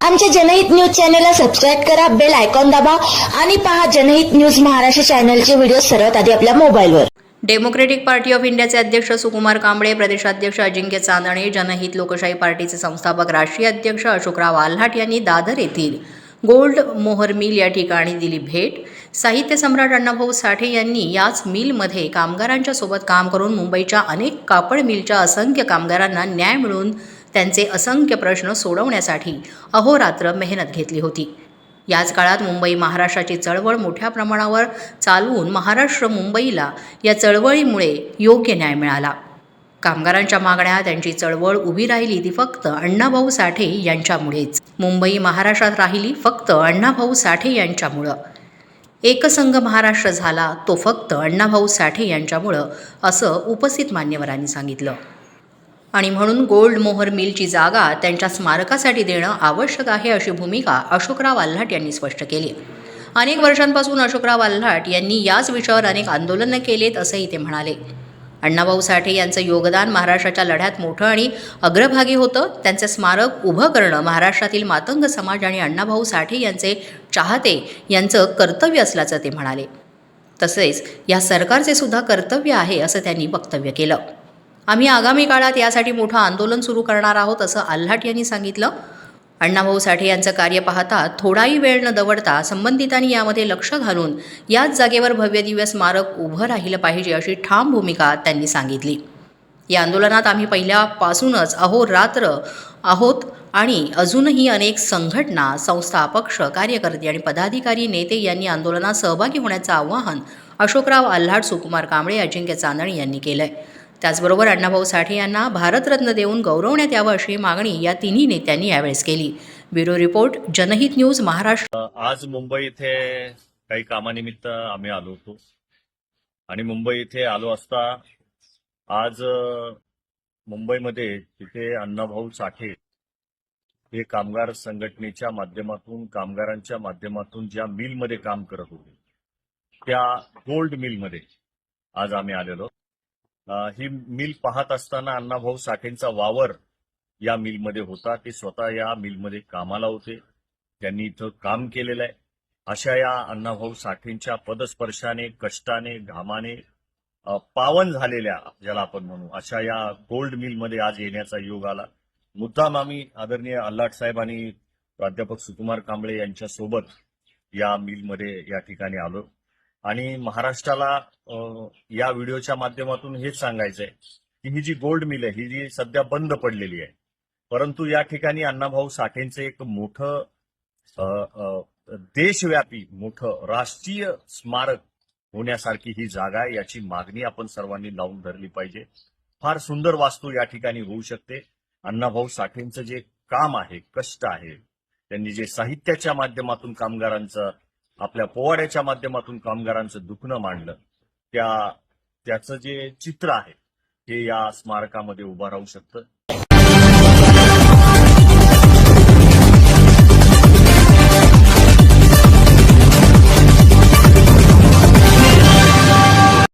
आमच्या जनहित न्यूज चॅनलला सबस्क्राईब करा बेल आयकॉन दाबा आणि पहा जनहित न्यूज महाराष्ट्र चॅनलचे व्हिडिओ सर्वात आधी आपल्या मोबाईलवर. डेमोक्रेटिक पार्टी ऑफ इंडियाचे अध्यक्ष सुकुमार कांबळे प्रदेशाध्यक्ष अजिंक्य चांदणे जनहित लोकशाही पार्टीचे संस्थापक राष्ट्रीय अध्यक्ष अशोकराव आल्हाट यांनी दादर येथील गोल्ड मोहर मिल या ठिकाणी दिली भेट. साहित्य सम्राट अण्णाभाऊ साठे यांनी याच मिलमध्ये कामगारांच्या सोबत काम करून मुंबईच्या अनेक कापड मिलच्या असंख्य कामगारांना न्याय मिळून त्यांचे असंख्य प्रश्न सोडवण्यासाठी अहोरात्र मेहनत घेतली होती. याच काळात मुंबई महाराष्ट्राची चळवळ मोठ्या प्रमाणावर चालवून महाराष्ट्र मुंबईला या चळवळीमुळे योग्य न्याय मिळाला. कामगारांच्या मागण्या त्यांची चळवळ उभी राहिली ती फक्त अण्णाभाऊ साठे यांच्यामुळेच. मुंबई महाराष्ट्रात राहिली फक्त अण्णाभाऊ साठे यांच्यामुळं. एकसंघ महाराष्ट्र झाला तो फक्त अण्णाभाऊ साठे यांच्यामुळं असं उपस्थित मान्यवरांनी सांगितलं. आणि म्हणून गोल्ड मोहर मिलची जागा त्यांच्या स्मारकासाठी देणं आवश्यक आहे अशी भूमिका अशोकराव आल्हाट यांनी स्पष्ट केली. अनेक वर्षांपासून अशोकराव आल्हाट यांनी याच विषयावर अनेक आंदोलनं केलेत असंही ते म्हणाले. अण्णाभाऊ साठे यांचं योगदान महाराष्ट्राच्या लढ्यात मोठं आणि अग्रभागी होतं. त्यांचं स्मारक उभं करणं महाराष्ट्रातील मातंग समाज आणि अण्णाभाऊ साठे यांचे चाहते यांचं कर्तव्य असल्याचं ते म्हणाले. तसेच या सरकारचे सुद्धा कर्तव्य आहे असं त्यांनी वक्तव्य केलं. आम्ही आगामी काळात यासाठी मोठं आंदोलन सुरू करणार आहोत असं आल्हाट यांनी सांगितलं. अण्णाभाऊ साठे यांचं कार्य पाहता थोडाही वेळ न दवडता संबंधितांनी यामध्ये लक्ष घालून याच जागेवर भव्य दिव्य स्मारक उभं राहिलं पाहिजे अशी ठाम भूमिका त्यांनी सांगितली. या आंदोलनात आम्ही पहिल्यापासूनच अहोरात्र आहोत आणि अजूनही अनेक संघटना संस्था पक्ष कार्यकर्ते आणि पदाधिकारी नेते यांनी आंदोलनात सहभागी होण्याचं आवाहन अशोकराव आल्हाड सुकुमार कांबळे अजिंक्य चांदणी यांनी केलं आहे त्याचबरोबर अण्णाभाऊ साठे यांना भारतरत्न देऊन गौरवण्यात यावं अशी मागणी या तिन्ही नेत्यांनी यावेळेस केली. Bureau report Janhit news Maharashtra. आज मुंबई इथे काही कामानिमित्त आम्ही आलो होतो. आणि मुंबई इथे आलो असता आज मुंबईमध्ये तिथे अण्णाभाऊ साठे हे कामगार संघटनेच्या माध्यमातून कामगारांच्या माध्यमातून ज्या मिलमध्ये काम करत होते त्या गोल्ड मिलमध्ये आज आम्ही आलेलो. ही मिल पाहत असताना अण्णाभाऊ साठेंचा वावर या मिलमध्ये होता. ते स्वतः या मिलमध्ये कामाला होते. त्यांनी इथं काम केलेलं आहे. अशा या अण्णाभाऊ साठेंच्या पदस्पर्शाने कष्टाने घामाने पावन झालेल्या ज्याला आपण म्हणू अशा या गोल्ड मिलमध्ये आज येण्याचा योग आला. मुद्दाम आम्ही आदरणीय अल्लाट साहेब आणि प्राध्यापक सुकुमार कांबळे यांच्या सोबत या मिलमध्ये या ठिकाणी आलो. आणि महाराष्ट्राला या व्हिडिओच्या माध्यमातून हेच सांगायचंय की ही जी गोल्ड मिल आहे ही जी सध्या बंद पडलेली आहे परंतु या ठिकाणी अण्णाभाऊ साठेंचं एक मोठं देशव्यापी मोठं राष्ट्रीय स्मारक होण्यासारखी ही जागा आहे याची मागणी आपण सर्वांनी लावून धरली पाहिजे. फार सुंदर वास्तू या ठिकाणी होऊ शकते. अण्णाभाऊ साठेंचं जे काम आहे कष्ट आहे त्यांनी जे साहित्याच्या माध्यमातून कामगारांचं आपल्या पोवाड्याच्या माध्यमातून कामगारांचं दुखणं मांडलं. त्या त्याचं जे चित्र आहे हे या स्मारकामध्ये उभं राहू शकतं.